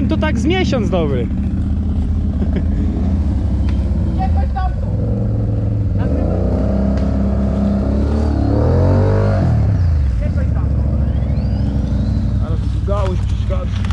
Kanamem to tak z miesiąc dobry. Jakoś tam tu! Jakoś tam. Ale gałąź przeszkadza.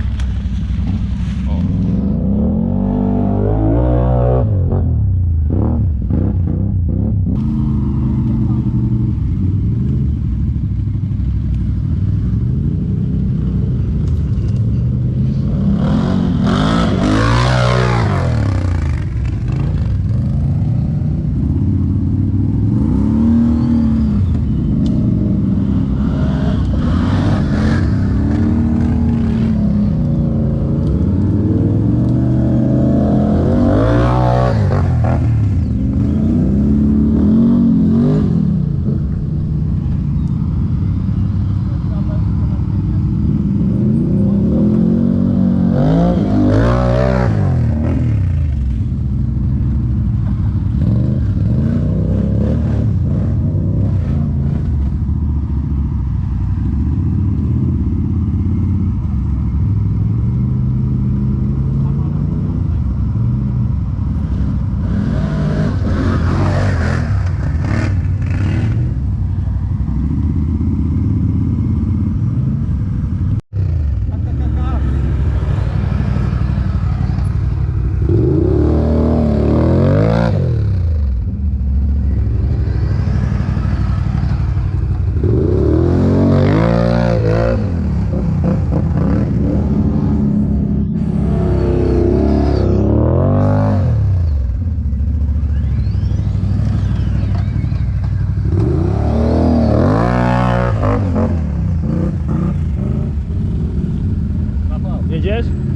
Jedziesz?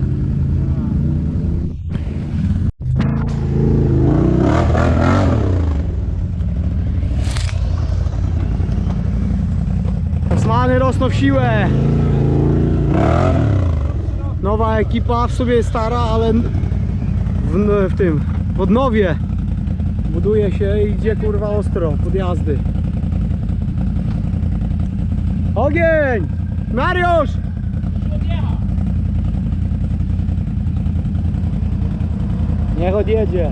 Osmany rosną w siłę. Nowa ekipa, w sobie stara, ale w, w tym, w odnowie buduje się i idzie kurwa ostro, podjazdy. Ogień! Mariusz! Niech odjedzie.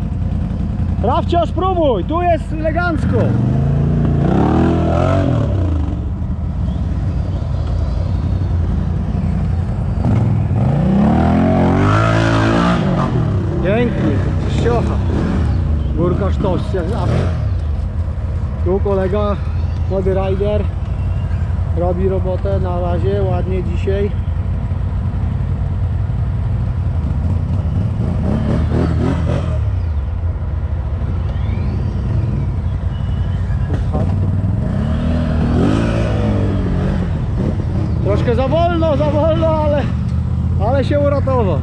Rafcio, spróbuj, tu jest elegancko. Pięknie, ściocha. Górka sztos, zawsze. Tu kolega, młody rider, robi robotę na razie, ładnie dzisiaj. Troszkę za wolno, za wolno, ale, ale się uratował.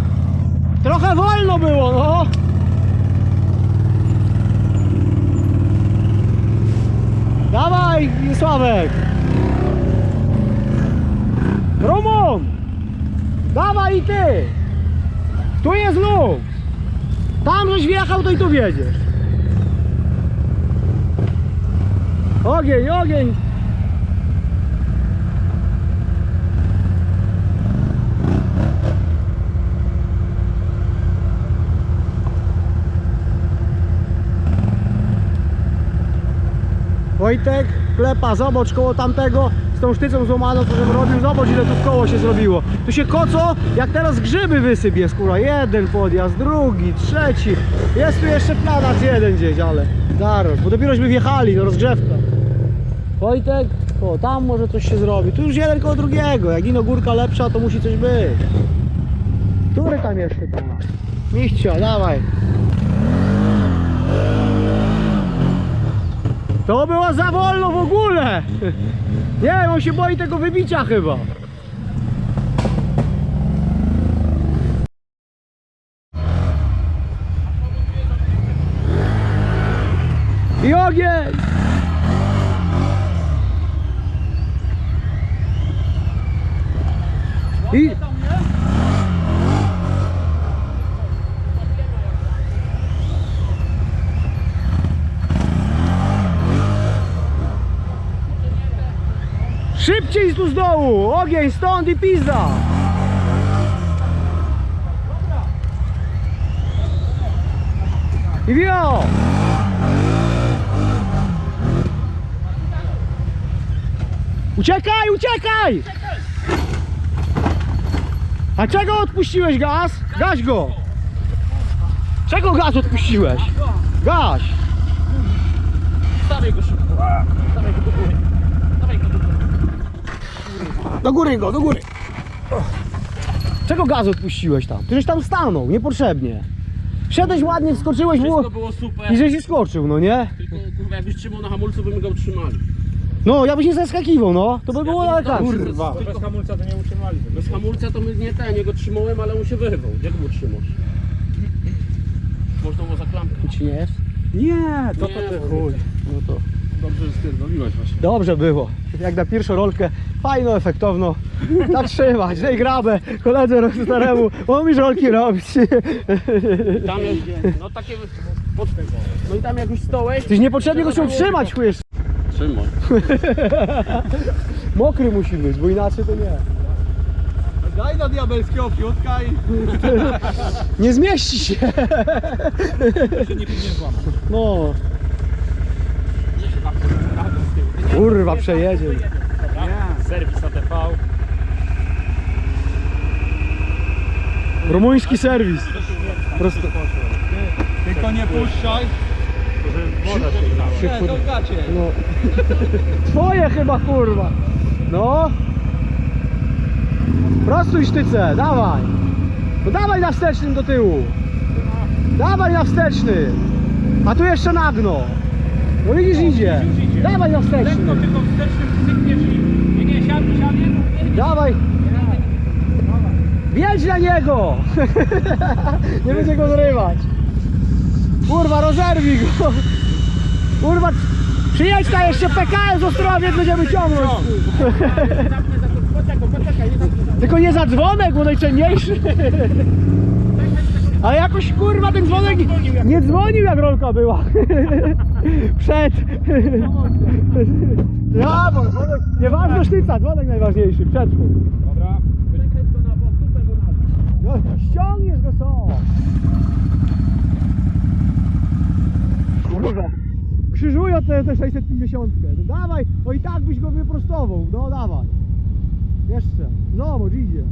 Trochę wolno było, no. Dawaj, Sławek. Roman. Dawaj i ty. Tu jest luz. Tam żeś wjechał, to i tu wiedziesz. Ogień, ogień. Wojtek, klepa, zobacz koło tamtego z tą sztycą złamaną, co żem robił, zobacz ile tu w koło się zrobiło. Tu się koco, jak teraz grzyby wysyp jest, kurwa, jeden podjazd, drugi, trzeci. Jest tu jeszcze planac jeden gdzieś, ale zaraz, bo dopierośmy wjechali, no rozgrzewka. Wojtek, o tam może coś się zrobi, tu już jeden koło drugiego, jak ino górka lepsza, to musi coś być. Który tam jeszcze tam ma? Miścia, dawaj. To było za wolno w ogóle! Nie on się boi tego wybicia chyba. I ogień! I... Szybciej tu z dołu! Ogień stąd i pizda! I wio! Uciekaj, uciekaj! A czego odpuściłeś gaz? Gaś go! Czego gaz odpuściłeś? Gaś! Stawiaj go szybko. Stawiaj go do góry. Dawaj go do góry. Do góry go, do góry. Czego gaz odpuściłeś tam? Ty żeś tam stanął, niepotrzebnie. Wszedłeś ładnie, wskoczyłeś Wszystko było super. i żeś się skoczył, no nie? Tylko kurwa jakbyś trzymał na hamulcu, by my go utrzymali. No, ja byś nie zaskakiwał, no. To by było Ja bym elegancko. dał, Kurwa. To bez hamulca to nie utrzymali. Bez hamulca to my nie ten, nie go trzymałem, ale on się wyrwał. Jak go trzymasz? Można było za klamkę. Ci nie jest? Nie, to Nie, to ty bo- chuj. No to Dobrze, że spierdoliłeś właśnie. dobrze było. Jak na pierwszą rolkę, fajno, efektowno. Tak trzymać, daj grabę, koledze staremu, umiesz rolki robić. Tam jest, no takie... Pod... No i tam jak już stołeś... Tyś niepotrzebnie go się trzymać, chujesz. Trzymaj. Mokry musi być, bo inaczej to nie. Daj na diabelskiego piątka i Nie zmieści się. się nie powinien złamać. No, kurwa, przejedzie. Serwis ATV. Rumuński serwis. Prosto. Tylko nie puszczaj. Się, Nie, kur- to gacie. No. Twoje chyba kurwa. No. Prostuj sztyce, dawaj. No dawaj na wstecznym do tyłu. Dawaj na wsteczny. A tu jeszcze nagno. No widzisz idzie. Dawaj na Lekko wsteczny. tylko wstecznym i... Nie, nie, siadnie, siadnie. Dawaj! Wiedź na niego! Nie będzie go zrywać. Kurwa, rozerwij go! Kurwa, przyjedź na jeszcze PKS z Ostrowiec, będziemy ciągnąć. Tylko nie za dzwonek, bo najcenniejszy. Ale jakoś kurwa ten dzwonek nie dzwonił jak rolka była. Przed. Ja, bo dzwonek, nieważne sztyca, dzwonek najważniejszy, przed. Dobra. No, ściągniesz go są. Kurwa. Krzyżują te, te 650. No dawaj, bo i tak byś go wyprostował. No dawaj. Jeszcze. Zobacz, idzie.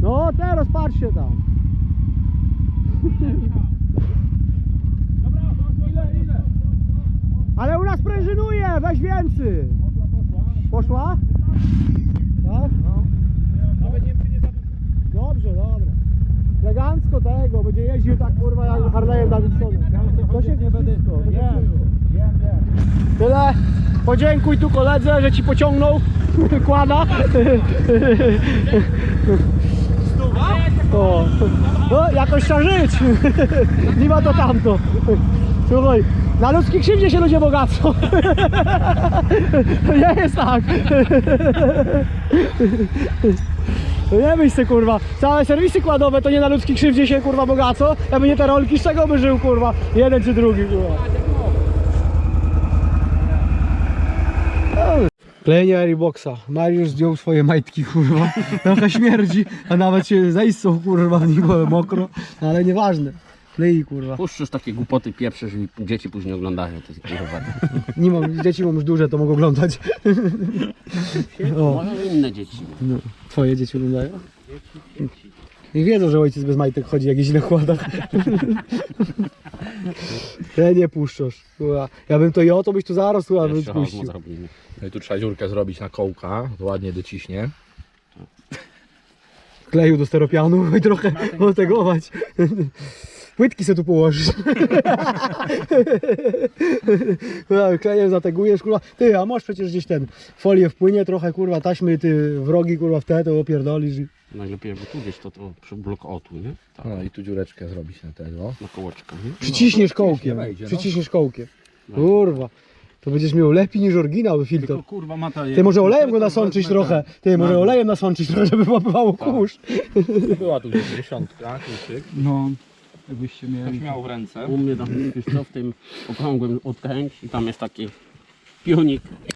No teraz patrz się tam. Ale u nas prężynuje, weź więcej. Poszła? Tak? Nawet nie nie. Dobrze, dobra. Elegancko tego, będzie jeździł tak kurwa jak Harley'em Davidsonem. To się nie będę. Wiem. Tyle. Podziękuj tu koledze, że ci pociągnął. Kłada. O. No, jakoś trzeba żyć. Nie ma to tamto. Słuchaj, na ludzkiej krzywdzie się ludzie bogacą. Nie jest tak. To nie myśl se, kurwa. Całe serwisy kładowe to nie na ludzkiej krzywdzie się kurwa bogacą. Jakby nie te rolki, z czego by żył kurwa? Jeden czy drugi kurwa. Klejenie Airboxa. Mariusz zdjął swoje majtki, kurwa. Trochę śmierdzi, a nawet się zaistą, kurwa, w było mokro. No, ale nieważne. Klei, kurwa. Puszczasz takie głupoty pierwsze, że dzieci później oglądają te kurwa. Nie mam, dzieci mam już duże, to mogą oglądać. O, Może inne dzieci. no, twoje dzieci oglądają? Niech wiedzą, że ojciec bez majtek chodzi, jak jeździ na kładach. Te nie puszczasz. Kurwa. Ja bym to jo, to byś tu zaraz kurwa, bym Jeszcze puścił. zrobimy. No i tu trzeba dziurkę zrobić na kołka, to ładnie dociśnie. Kleju do steropianu i trochę otegować. Płytki sobie tu położysz. No, Klejem zategujesz, kurwa. Ty, a masz przecież gdzieś ten folię wpłynie, trochę kurwa taśmy, ty wrogi kurwa w te, to opierdolisz. i- Najlepiej jakby tu gdzieś to, to przy blok otu, nie? Tak, No i tu dziureczkę zrobić na tego. na kołoczka, nie? Przyciśniesz kołkiem. wejdzie, no. Przyciśniesz kołkiem. Kurwa. To będziesz miał lepiej niż oryginał filtr. Tylko kurwa ma ta... Ty może olejem go nasączyć trochę. Ty może olejem nasączyć trochę, żeby łapywało kurz. Była tu gdzieś dziesiątka, kluczyk. No, jakbyście Ktoś mieli... miał w ręce. U mnie tam wiesz co, w tym okrągłym odkręć i tam jest taki pionik